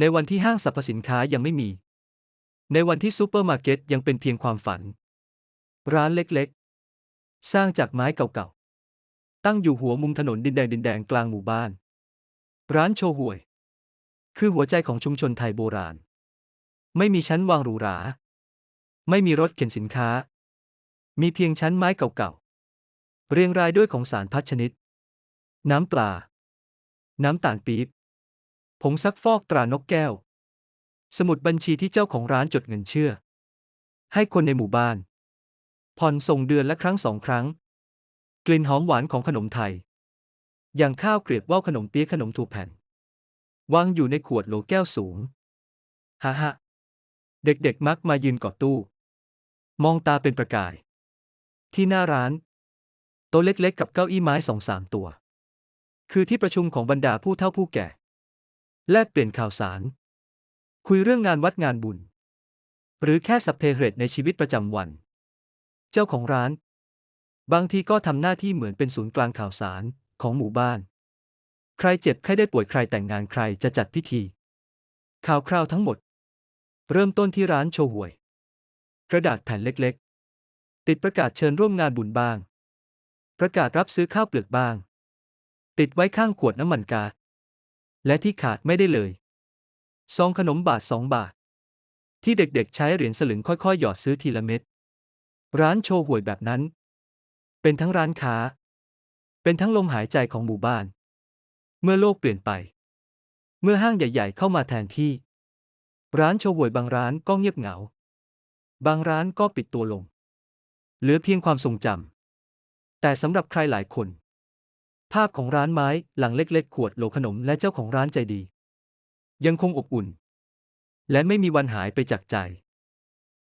ในวันที่ห้างสรรพสินค้ายังไม่มี ในวันที่ซูเปอร์มาร์เก็ตยังเป็นเพียงความฝัน ร้านเล็กๆ สร้างจากไม้เก่าๆ ตั้งอยู่หัวมุมถนนดินแดงดินแดงกลางหมู่บ้าน ร้านโชห่วย คือหัวใจของชุมชนไทยโบราณ ไม่มีชั้นวางหรูหรา ไม่มีรถเข็นสินค้า มีเพียงชั้นไม้เก่าๆ เรียงรายด้วยของสารพัดชนิด น้ำปลา น้ำตาลปี๊บ ผงซักฟอกตรานกแก้ว สมุดบัญชีที่เจ้าของร้านจดเงินเชื่อ ให้คนในหมู่บ้าน ผ่อนส่งเดือนละครั้งสองครั้ง กลิ่นหอมหวานของขนมไทย อย่างข้าวเกรียบว่าวขนมเปี๊ยะขนมถั่วแผ่น วางอยู่ในขวดโหลแก้วสูงฮ่าฮะเด็กๆมักมายืนกอดตู้ มองตาเป็นประกาย ที่หน้าร้าน โต๊ะเล็กๆ กับเก้าอี้ไม้สองสามตัว คือที่ประชุมของบรรดาผู้เฒ่าผู้แก่ แลกเปลี่ยนข่าวสาร คุยเรื่องงานวัดงานบุญ หรือแค่สัพเพเหรตในชีวิตประจำวัน เจ้าของร้าน บางทีก็ทำหน้าที่เหมือนเป็นศูนย์กลางข่าวสารของหมู่บ้าน ใครเจ็บใครได้ป่วยใครแต่งงานใครจะจัดพิธี ข่าวคราวทั้งหมด เริ่มต้นที่ร้านโชห่วย กระดาษแผ่นเล็กๆ ติดประกาศเชิญร่วมงานบุญบ้าง ประกาศรับซื้อข้าวเปลือกบ้าง ติดไว้ข้างขวดน้ำมันกา และที่ขาดไม่ได้เลยซองขนมบาทสองบาท ที่เด็กๆใช้เหรียญสลึงค่อยๆ หยอดซื้อทีละเม็ด ร้านโชห่วยแบบนั้น เป็นทั้งร้านค้า เป็นทั้งลมหายใจของหมู่บ้าน เมื่อโลกเปลี่ยนไป เมื่อห้างใหญ่ ๆ เข้ามาแทนที่ ร้านโชห่วยบางร้านก็เงียบเหงา บางร้านก็ปิดตัวลง เหลือเพียงความทรงจำแต่สำหรับใครหลายคน ภาพของร้านไม้หลังเล็กๆ ขวดโหลขนมและเจ้าของร้านใจดี ยังคงอบอุ่น และไม่มีวันหายไปจากใจ